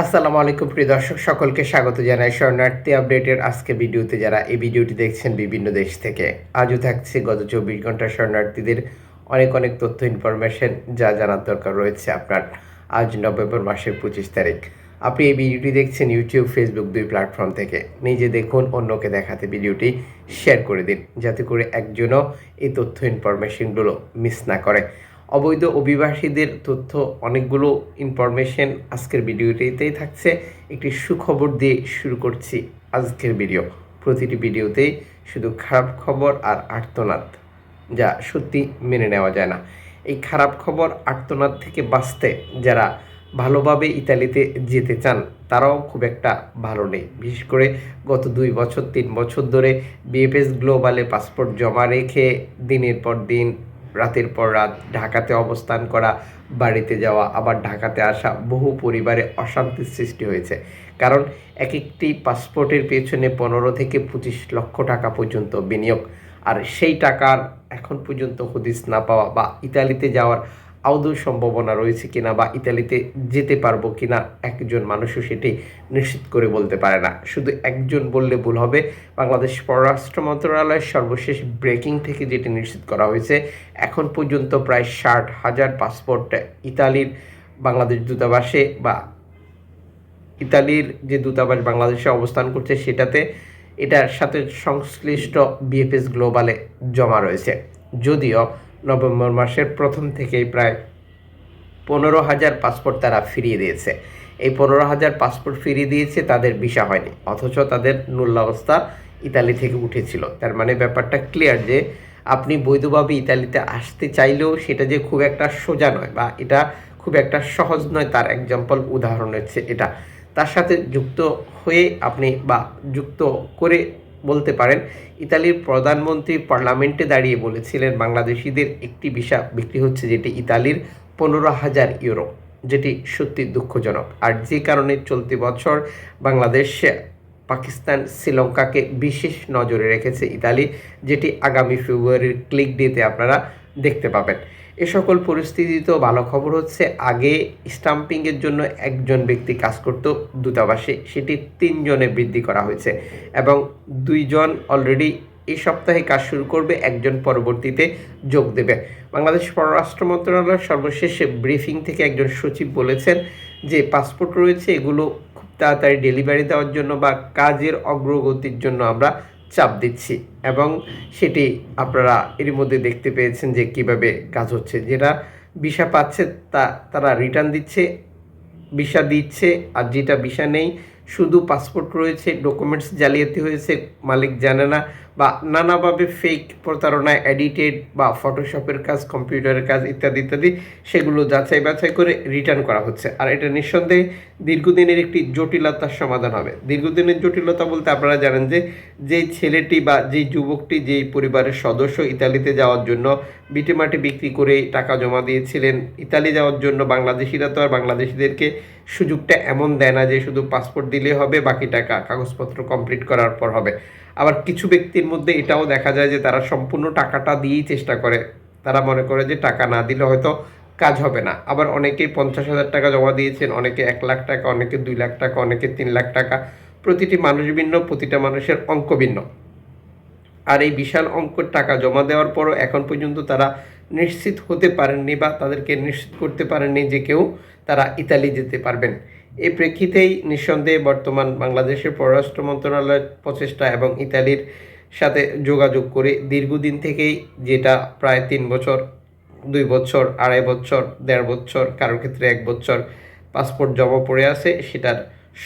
আসসালামু আলাইকুম, প্রিয় দর্শক, সকলকে স্বাগত জানাই শরণার্থী আপডেটের আজকে ভিডিওতে। যারা এই ভিডিওটি দেখছেন বিভিন্ন দেশ থেকে, আজও থাকছে গত চব্বিশ ঘণ্টা শরণার্থীদের অনেক অনেক তথ্য ইনফরমেশন যা জানার দরকার রয়েছে আপনার। আজ নভেম্বর মাসের পঁচিশ তারিখ। আপনি এই ভিডিওটি দেখছেন ইউটিউব ফেসবুক দুই প্ল্যাটফর্ম থেকে। নিজে দেখুন, অন্যকে দেখাতে ভিডিওটি শেয়ার করে দিন, যাতে করে একজনও এই তথ্য ইনফরমেশনগুলো মিস না করে। অবৈধ অভিবাসীদের তথ্য, অনেকগুলো ইনফরমেশন আজকের ভিডিওটিতেই থাকছে। একটি সুখবর দিয়ে শুরু করছি আজকের ভিডিও। প্রতিটি ভিডিওতেই শুধু খারাপ খবর আর আর্তনাদ, যা সত্যি মেনে নেওয়া যায় না। এই খারাপ খবর, আর্তনাদ থেকে বাঁচতে যারা ভালোভাবে ইতালিতে যেতে চান, তারাও খুব একটা ভালো নেই। বিশেষ করে গত দুই বছর, তিন বছর ধরে বিএফএস গ্লোবালে পাসপোর্ট জমা রেখে দিনের পর দিন রাতের পর রাত ঢাকাতে অবস্থান করা, বাড়িতে যাওয়া, আবার ঢাকাতে আসা বহু পরিবারে অশান্তির সৃষ্টি হয়েছে। কারণ এক একটি পাসপোর্টের পেছনে পনেরো থেকে পঁচিশ লক্ষ টাকা পর্যন্ত বিনিয়োগ। আর সেই টাকার এখন পর্যন্ত হদিস না পাওয়া বা ইতালিতে যাওয়ার আদৌ সম্ভাবনা রয়েছে কিনা বা ইতালিতে যেতে পারব কিনা, একজন মানুষও সেটি নিশ্চিত করে বলতে পারে না। শুধু একজন বললে ভুল হবে। বাংলাদেশ পররাষ্ট্র মন্ত্রণালয়ের সর্বশেষ ব্রেকিং থেকে যেটি নিশ্চিত করা হয়েছে, এখন পর্যন্ত প্রায় ষাট হাজার পাসপোর্ট ইতালির বাংলাদেশ দূতাবাসে বা ইতালির যে দূতাবাস বাংলাদেশে অবস্থান করছে, সেটাতে এটার সাথে সংশ্লিষ্ট বিএফএস গ্লোবালে জমা রয়েছে। যদিও নভেম্বর মাসের প্রথম থেকেই প্রায় পনেরো হাজার পাসপোর্ট তারা ফিরিয়ে দিয়েছে। এই পনেরো হাজার পাসপোর্ট ফিরিয়ে দিয়েছে তাদের ভিসা হয়নি, অথচ তাদের অবস্থা ইতালি থেকে উঠেছিল। তার মানে ব্যাপারটা ক্লিয়ার যে আপনি বৈধভাবে ইতালিতে আসতে চাইলেও সেটা যে খুব একটা সোজা নয় বা এটা খুব একটা সহজ নয় তার এক্সাম্পল উদাহরণ হচ্ছে এটা। তার সাথে যুক্ত হয়ে আপনি বা যুক্ত করে বলতে পারেন, ইতালির প্রধানমন্ত্রী পার্লামেন্টে দাঁড়িয়ে বলেছিলেন, বাংলাদেশিদের একটি ভিসা বিক্রি হচ্ছে যেটি ইতালির পনেরো হাজার ইউরো, যেটি সত্যি দুঃখজনক। আর যে কারণে চলতি বছর বাংলাদেশ, পাকিস্তান, শ্রীলঙ্কাকে বিশেষ নজরে রেখেছে ইতালি, যেটি আগামী ফেব্রুয়ারির ক্লিক ডেতে আপনারা দেখতে পাবেন। এ সকল পরিস্থিতিতেও ভালো খবর হচ্ছে, আগে স্টাম্পিংয়ের জন্য একজন ব্যক্তি কাজ করত, দূতাবাসে, সেটি তিনজনে বৃদ্ধি করা হয়েছে এবং দুইজন অলরেডি এই সপ্তাহে কাজ শুরু করবে, একজন পরবর্তীতে যোগ দেবে। বাংলাদেশ পররাষ্ট্র মন্ত্রণালয়ের সর্বশেষ ব্রিফিং থেকে একজন সচিব বলেছেন যে পাসপোর্ট রয়েছে, এগুলো খুব তাড়াতাড়ি ডেলিভারি দেওয়ার জন্য বা কাজের অগ্রগতির জন্য আমরা চাপ দিচ্ছি এবং সেটি আপনারা এর মধ্যে দেখতে পেয়েছেন যে কীভাবে কাজ হচ্ছে। যেটা ভিসা পাচ্ছে তা, তারা রিটার্ন দিচ্ছে ভিসা দিচ্ছে, আর যেটা ভিসা নেই, শুধু পাসপোর্ট রয়েছে ডকুমেন্টস জালিয়াতি হয়েছে, মালিক জানে না বা নানাভাবে ফেক প্রতারণায় এডিটেড বা ফটোশপের কাজ কম্পিউটারের কাজ ইত্যাদি ইত্যাদি, সেগুলো যাচাই বাছাই করে রিটার্ন করা হচ্ছে। আর এটা নিঃসন্দেহে দীর্ঘদিনের একটি জটিলতার সমাধান হবে। দীর্ঘদিনের জটিলতা বলতে আপনারা জানেন যে যেই ছেলেটি বা যেই যুবকটি যেই পরিবারের সদস্য ইতালিতে যাওয়ার জন্য বিটেমাটি বিক্রি করে টাকা জমা দিয়েছিলেন, ইতালি যাওয়ার জন্য বাংলাদেশিরা তো আর বাংলাদেশিদেরকে সুযোগটা এমন দেয় না যে শুধু পাসপোর্ট দিলে হবে, বাকি টাকা কাগজপত্র কমপ্লিট করার পর হবে। আবার কিছু ব্যক্তির মধ্যে এটাও দেখা যায় যে তারা সম্পূর্ণ টাকাটা দিয়েই চেষ্টা করে। তারা মনে করে যে টাকা না দিলে হয়তো কাজ হবে না। আবার অনেকেই পঞ্চাশ হাজার টাকা জমা দিয়েছেন, অনেকে এক লাখ টাকা, অনেকে দুই লাখ টাকা, অনেকে তিন লাখ টাকা। প্রতিটি মানুষ ভিন্ন, প্রতিটা মানুষের অঙ্ক ভিন্ন। আর এই বিশাল অঙ্কের টাকা জমা দেওয়ার পরও এখন পর্যন্ত তারা নিশ্চিত হতে পারেননি বা তাদেরকে নিশ্চিত করতে পারেননি যে কেউ তারা ইতালি যেতে পারবেন। এই প্রেক্ষিতেই নিঃসন্দেহে বর্তমান বাংলাদেশের পররাষ্ট্র মন্ত্রণালয়ের প্রচেষ্টা এবং ইতালির সাথে যোগাযোগ করে দীর্ঘদিন থেকেই যেটা প্রায় তিন বছর, দুই বছর, আড়াই বছর, দেড় বছর, কারোর ক্ষেত্রে এক বছর পাসপোর্ট জমা পড়ে আছে, সেটার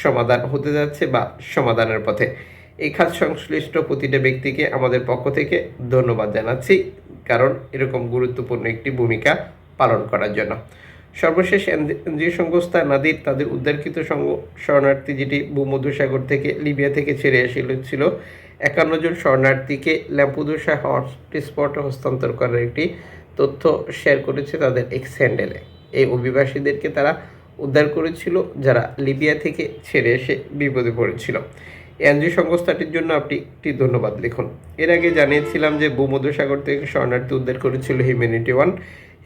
সমাধান হতে যাচ্ছে বা সমাধানের পথে। এই খাত সংশ্লিষ্ট প্রতিটা ব্যক্তিকে আমাদের পক্ষ থেকে ধন্যবাদ জানাচ্ছি, কারণ এরকম গুরুত্বপূর্ণ একটি ভূমিকা পালন করার জন্য। সর্বশেষ এনজিও সংস্থা নাদির তাদের উদ্ধারকৃত শরণার্থী যেটি ভূমধ্যসাগর থেকে লিবিয়া থেকে ছেড়ে এসেছিল, একান্ন জন শরণার্থীকে ল্যাম্পুদোসা হটস্পটে হস্তান্তর করার একটি তথ্য শেয়ার করেছে তাদের এক্স হ্যান্ডেলে এই অভিবাসীদেরকে তারা উদ্ধার করেছিল যারা লিবিয়া থেকে ছেড়ে এসে বিপদে পড়েছিল। এনজিও সংস্থাটির জন্য আপনি একটি ধন্যবাদ লিখুন। এর আগে জানিয়েছিলাম যে ভূমধ্যসাগর থেকে শরণার্থী উদ্ধার করেছিল হিউম্যানিটি ওয়ান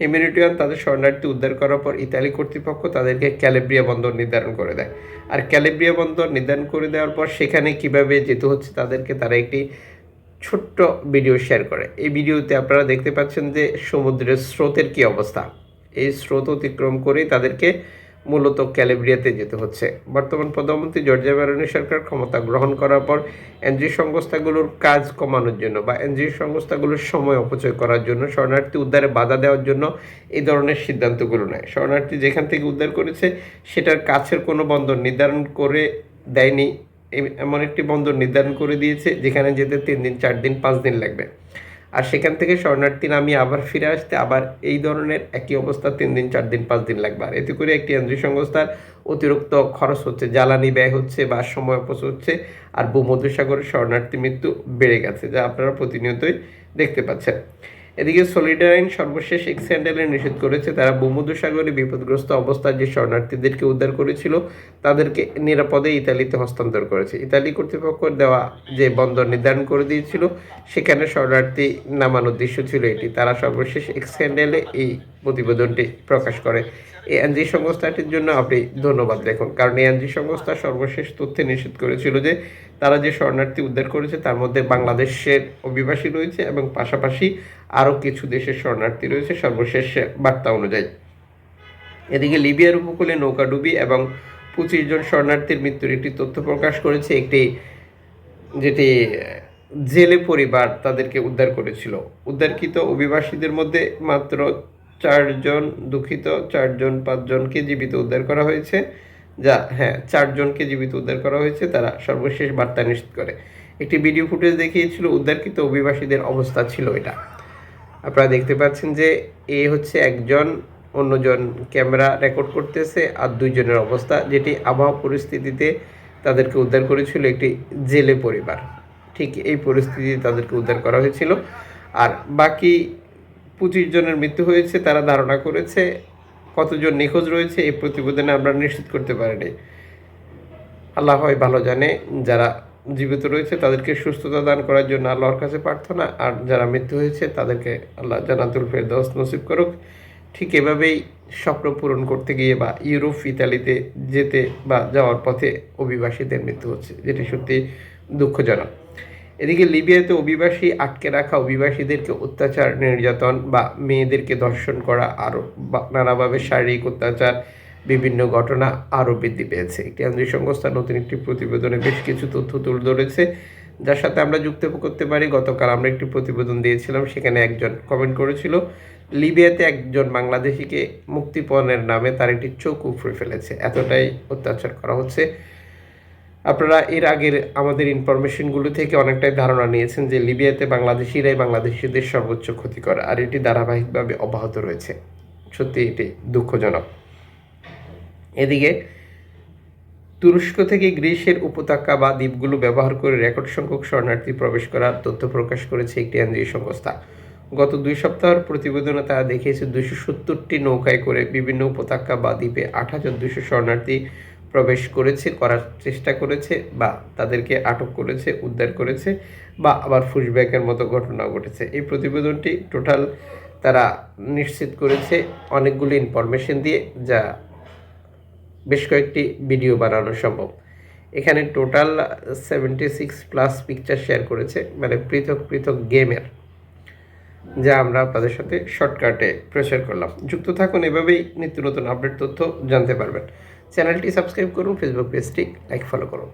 হিউম্যানিটিয়ান তাদের শরণার্থী উদ্ধার করার পর ইতালি কর্তৃপক্ষ তাদেরকে ক্যালেব্রিয়া বন্দর নির্ধারণ করে দেয়। আর ক্যালেব্রিয়া বন্দর নির্ধারণ করে দেওয়ার পর সেখানে কীভাবে যেতে হচ্ছে তাদেরকে তারা একটি ছোট্ট ভিডিও শেয়ার করে। এই ভিডিওতে আপনারা দেখতে পাচ্ছেন যে সমুদ্রের স্রোতের কী অবস্থা। এই স্রোত অতিক্রম করেই তাদেরকে মূলত ক্যালেব্রিয়াতে যেতে হচ্ছে। বর্তমান প্রধানমন্ত্রী জর্জিয়া মেরনি সরকার ক্ষমতা গ্রহণ করার পর এনজিও সংস্থাগুলোর কাজ কমানোর জন্য বা এনজিও সংস্থাগুলোর সময় অপচয় করার জন্য শরণার্থী উদ্ধারে বাধা দেওয়ার জন্য এই ধরনের সিদ্ধান্তগুলো নেয়। শরণার্থী যেখান থেকে উদ্ধার করেছে, সেটার কাছের কোনো বন্দর নির্ধারণ করে দেয়নি। এমন একটি বন্দর নির্ধারণ করে দিয়েছে, যেখানে যেতে তিন দিন, চার দিন, পাঁচ দিন লাগবে। আর সেখান থেকে শরণার্থী নামিয়ে আবার ফিরে আসতে আবার এই ধরনের একই অবস্থা তিন দিন, চার দিন, পাঁচ দিন লাগবে। আর এতে করে একটি এনজিও সংস্থার অতিরিক্ত খরচ হচ্ছে, জ্বালানি ব্যয় হচ্ছে বা সময় অপচয় হচ্ছে আর ভূমধ্যসাগরের শরণার্থী মৃত্যু বেড়ে গেছে, যা আপনারা প্রতিনিয়তই দেখতে পাচ্ছেন। এদিকে সলিডারাইন সর্বশেষ এক স্যান্ডেলে নিষেধ করেছে। তারা ভূমধ্যসাগরে বিপদগ্রস্ত অবস্থায় যে শরণার্থীদেরকে উদ্ধার করেছিল, তাদেরকে নিরাপদে ইতালিতে হস্তান্তর করেছে। ইতালি কর্তৃপক্ষ দেওয়া যে বন্দর নির্ধারণ করে দিয়েছিল, সেখানে শরণার্থী নামানোর দৃশ্য ছিল এটি। তারা সর্বশেষ এক স্যান্ডেলে এই প্রতিবেদনটি প্রকাশ করে। এই এনজি সংস্থাটির জন্য আপনি ধন্যবাদ দেখুন কারণ এই এনজি সংস্থা সর্বশেষ তথ্যে নিষেধ করেছিল যে, তারা যে শরণার্থী উদ্ধার করেছে, তার মধ্যে বাংলাদেশের অভিবাসী রয়েছে এবং পাশাপাশি আরও কিছু দেশের শরণার্থী রয়েছে। সর্বশেষ বার্তা অনুযায়ী, এদিকে লিবিয়ার উপকূলে নৌকাডুবি এবং পঁচিশ জন শরণার্থীর মৃত্যুর একটি তথ্য প্রকাশ করেছে। একটি, যেটি জেলে পরিবার তাদেরকে উদ্ধার করেছিল। উদ্ধারকৃত অভিবাসীদের মধ্যে মাত্র চারজন দুঃখিত চারজন পাঁচজনকে জীবিত উদ্ধার করা হয়েছে। যা হ্যাঁ চারজনকে জীবিত উদ্ধার করা হয়েছে, তারা সর্বশেষ বার্তা নিশ্চিত করে। একটি ভিডিও ফুটেজ দেখিয়েছিল, উদ্ধারকৃত অভিবাসীদের অবস্থা ছিল এটা। আপনারা দেখতে পাচ্ছেন যে এ হচ্ছে একজন, অন্যজন ক্যামেরা রেকর্ড করতেছে আর দুইজনের অবস্থা যেটি আবহাওয়া পরিস্থিতিতে তাদেরকে উদ্ধার করেছিল একটি জেলে পরিবার। ঠিক এই পরিস্থিতিতে তাদেরকে উদ্ধার করা হয়েছিল। আর বাকি পঁচিশ জনের মৃত্যু হয়েছে, তারা ধারণা করেছে কতজন নিখোঁজ রয়েছে, এই প্রতিবেদনে আমরা নিশ্চিত করতে পারিনি। আল্লাহ হয় ভালো জানে, যারা জীবিত রয়েছে, তাদেরকে সুস্থতা দান করার জন্য আল্লাহর কাছে প্রার্থনা। আর যারা মৃত্যু হয়েছে, তাদেরকে আল্লাহ জানাতুল ফেরদৌস নসিব করুক। ঠিক এভাবেই স্বপ্ন পূরণ করতে গিয়ে বা ইউরোপ, ইতালিতে যেতে বা যাওয়ার পথে অভিবাসীদের মৃত্যু হচ্ছে, যেটি সত্যি দুঃখজনক। এদিকে লিবিয়াতে অভিবাসী আটকে রাখা অভিবাসীদেরকে অত্যাচার, নির্যাতন বা মেয়েদেরকে ধর্ষণ করা আরও বা- নানাভাবে শারীরিক অত্যাচার বিভিন্ন ঘটনা আরও বৃদ্ধি পেয়েছে। একটি আন্তর্জাতিক সংস্থা নতুন একটি প্রতিবেদনে বেশ কিছু তথ্য তুলে ধরেছে, যার সাথে আমরা যুক্ত করতে পারি। গতকাল আমরা একটি প্রতিবেদন দিয়েছিলাম, সেখানে একজন কমেন্ট করেছিল, লিবিয়াতে একজন বাংলাদেশিকে মুক্তিপণের নামে তার একটি চোখ উপড়ে ফেলেছে। এতটাই অত্যাচার করা হচ্ছে। আপনারা এর আগের আমাদের ইনফরমেশনগুলো থেকে অনেকটাই ধারণা নিয়েছেন যে লিবিয়াতে বাংলাদেশিরাই বাংলাদেশিদের সর্বোচ্চ ক্ষতিকর, আর এটি ধারাবাহিকভাবে অব্যাহত রয়েছে। সত্যি এটি দুঃখজনক। এদিকে, তুরস্ক থেকে গ্রিসের উপত্যকা বা দ্বীপগুলো ব্যবহার করে রেকর্ড সংখ্যক শরণার্থী প্রবেশ করার তথ্য প্রকাশ করেছে একটি এনজিও সংস্থা। গত দুই সপ্তাহের প্রতিবেদনে তারা দেখিয়েছে, দুইশো সত্তরটি নৌকায় করে বিভিন্ন উপত্যকা বা দ্বীপে আট হাজার দুশো শরণার্থী প্রবেশ করেছে, করার চেষ্টা করেছে বা তাদেরকে আটক করেছে, উদ্ধার করেছে বা আবার ফুসব্যাকের মতো ঘটনা ঘটেছে। এই প্রতিবেদনটি টোটাল তারা নিশ্চিত করেছে অনেকগুলি ইনফরমেশন দিয়ে, যা বেশ কয়েকটি ভিডিও বানানো সম্ভব। এখানে total seventy six plus picture share করেছে মানে পৃথক পৃথক গেমের যা আমরা আপনাদের সাথে শর্টকাটে প্রচার করলাম। যুক্ত থাকুন, এভাবেই নিত্য নতুন আপডেট তথ্য জানতে পারবেন। চ্যানেলটি সাবস্ক্রাইব করুন ফেসবুক পেজটি লাইক ফলো করুন।